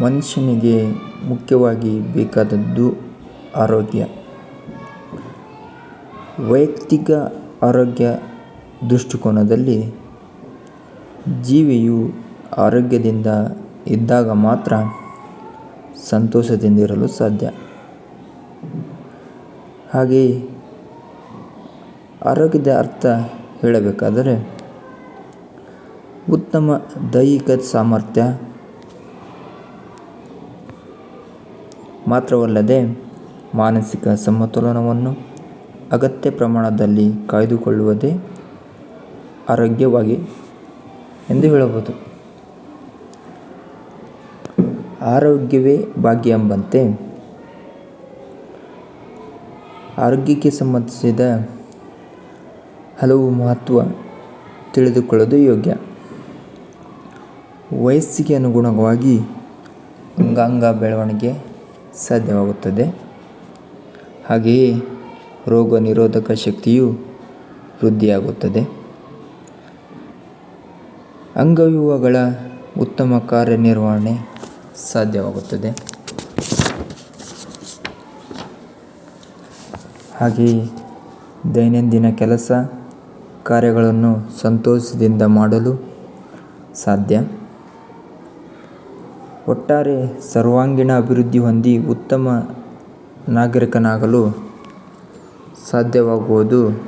ಮನುಷ್ಯನಿಗೆ ಮುಖ್ಯವಾಗಿ ಬೇಕಾದದ್ದು ಆರೋಗ್ಯ. ವೈಯಕ್ತಿಕ ಆರೋಗ್ಯ ದೃಷ್ಟಿಕೋನದಲ್ಲಿ ಜೀವಿಯು ಆರೋಗ್ಯದಿಂದ ಇದ್ದಾಗ ಮಾತ್ರ ಸಂತೋಷದಿಂದ ಇರಲು ಸಾಧ್ಯ. ಹಾಗೆಯೇ ಆರೋಗ್ಯದ ಅರ್ಥ ಹೇಳಬೇಕಾದರೆ ಉತ್ತಮ ದೈಹಿಕ ಸಾಮರ್ಥ್ಯ ಮಾತ್ರವಲ್ಲದೆ ಮಾನಸಿಕ ಸಮತೋಲನವನ್ನು ಅಗತ್ಯ ಪ್ರಮಾಣದಲ್ಲಿ ಕಾಯ್ದುಕೊಳ್ಳುವುದೇ ಆರೋಗ್ಯವಾಗಿ ಎಂದು ಹೇಳಬಹುದು. ಆರೋಗ್ಯವೇ ಭಾಗ್ಯ ಎಂಬಂತೆ ಆರೋಗ್ಯಕ್ಕೆ ಸಂಬಂಧಿಸಿದ ಹಲವು ಮಹತ್ವ ತಿಳಿದುಕೊಳ್ಳೋದು ಯೋಗ್ಯ. ವಯಸ್ಸಿಗೆ ಅನುಗುಣವಾಗಿ ಅಂಗಾಂಗ ಬೆಳವಣಿಗೆ ಸಾಧ್ಯವಾಗುತ್ತದೆ. ಹಾಗೆಯೇ ರೋಗ ನಿರೋಧಕ ಶಕ್ತಿಯು ವೃದ್ಧಿಯಾಗುತ್ತದೆ. ಅಂಗವ್ಯೂಹಗಳ ಉತ್ತಮ ಕಾರ್ಯನಿರ್ವಹಣೆ ಸಾಧ್ಯವಾಗುತ್ತದೆ. ಹಾಗೆಯೇ ದೈನಂದಿನ ಕೆಲಸ ಕಾರ್ಯಗಳನ್ನು ಸಂತೋಷದಿಂದ ಮಾಡಲು ಸಾಧ್ಯ. ಒಟ್ಟಾರೆ ಸರ್ವಾಂಗೀಣ ಅಭಿವೃದ್ಧಿ ಹೊಂದಿ ಉತ್ತಮ ನಾಗರಿಕನಾಗಲು ಸಾಧ್ಯವಾಗುವುದು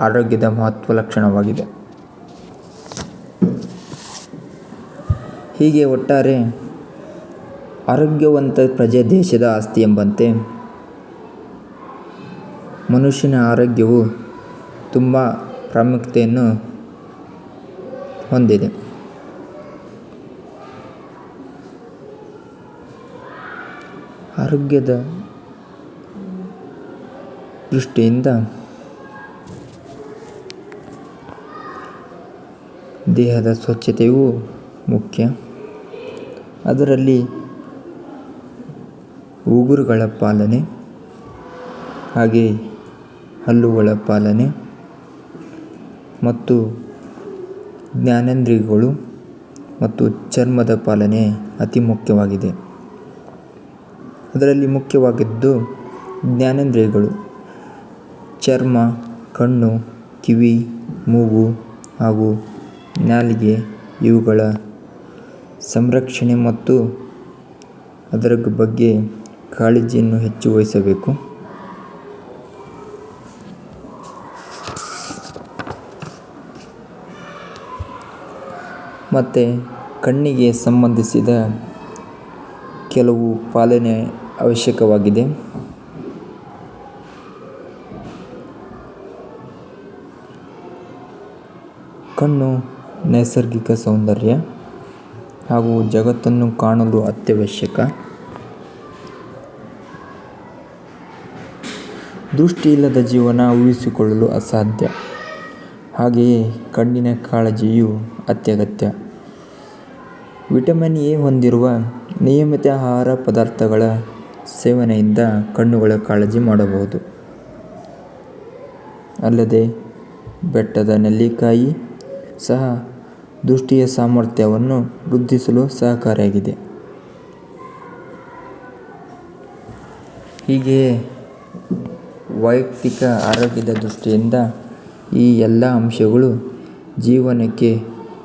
ಆರೋಗ್ಯದ ಮಹತ್ವ ಲಕ್ಷಣವಾಗಿದೆ. ಹೀಗೆ ಒಟ್ಟಾರೆ ಆರೋಗ್ಯವಂತ ಪ್ರಜೆ ದೇಶದ ಆಸ್ತಿ ಎಂಬಂತೆ ಮನುಷ್ಯನ ಆರೋಗ್ಯವು ತುಂಬ ಪ್ರಾಮುಖ್ಯತೆಯನ್ನು ಹೊಂದಿದೆ. ಆರೋಗ್ಯದ ದೃಷ್ಟಿಯಿಂದ ದೇಹದ ಸ್ವಚ್ಛತೆಯೂ ಮುಖ್ಯ. ಅದರಲ್ಲಿ ಉಗುರುಗಳ ಪಾಲನೆ, ಹಾಗೆ ಹಲ್ಲುಗಳ ಪಾಲನೆ ಮತ್ತು ಜ್ಞಾನೇಂದ್ರಿಯಗಳು ಮತ್ತು ಚರ್ಮದ ಪಾಲನೆ ಅತಿ ಮುಖ್ಯವಾಗಿದೆ. ಅದರಲ್ಲಿ ಮುಖ್ಯವಾಗಿದ್ದು ಜ್ಞಾನೇಂದ್ರಿಯಗಳು, ಚರ್ಮ, ಕಣ್ಣು, ಕಿವಿ, ಮೂಗು ಹಾಗೂ ನಾಲಿಗೆ ಇವುಗಳ ಸಂರಕ್ಷಣೆ ಮತ್ತು ಅದರ ಬಗ್ಗೆ ಕಾಳಜಿಯನ್ನು ಹೆಚ್ಚು ವಹಿಸಬೇಕು. ಮತ್ತು ಕಣ್ಣಿಗೆ ಸಂಬಂಧಿಸಿದ ಕೆಲವು ಪಾಲನೆ ಅವಶ್ಯಕವಾಗಿದೆ. ಕಣ್ಣು, ನೈಸರ್ಗಿಕ ಸೌಂದರ್ಯ ಹಾಗೂ ಜಗತ್ತನ್ನು ಕಾಣಲು ಅತ್ಯವಶ್ಯಕ. ದೃಷ್ಟಿಯಿಲ್ಲದ ಜೀವನ ಊಹಿಸಿಕೊಳ್ಳಲು ಅಸಾಧ್ಯ. ಹಾಗೆಯೇ ಕಣ್ಣಿನ ಕಾಳಜಿಯು ಅತ್ಯಗತ್ಯ. ವಿಟಮಿನ್ ಎ ಹೊಂದಿರುವ ನಿಯಮಿತ ಆಹಾರ ಪದಾರ್ಥಗಳ ಸೇವನೆಯಿಂದ ಕಣ್ಣುಗಳ ಕಾಳಜಿ ಮಾಡಬಹುದು. ಅಲ್ಲದೆ ಬೆಟ್ಟದ ನೆಲ್ಲಿಕಾಯಿ ಸಹ ದೃಷ್ಟಿಯ ಸಾಮರ್ಥ್ಯವನ್ನು ವೃದ್ಧಿಸಲು ಸಹಕಾರಿಯಾಗಿದೆ. ಹೀಗೆಯೇ ವೈಯಕ್ತಿಕ ಆರೋಗ್ಯದ ದೃಷ್ಟಿಯಿಂದ ಈ ಎಲ್ಲ ಅಂಶಗಳು ಜೀವನಕ್ಕೆ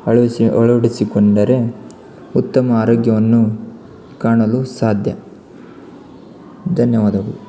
ಅಳವಡಿಸಿ ಅಳವಡಿಸಿಕೊಂಡರೆ ಉತ್ತಮ ಆರೋಗ್ಯವನ್ನು ಕಾಣಲು ಸಾಧ್ಯ. ಧನ್ಯವಾದಗಳು.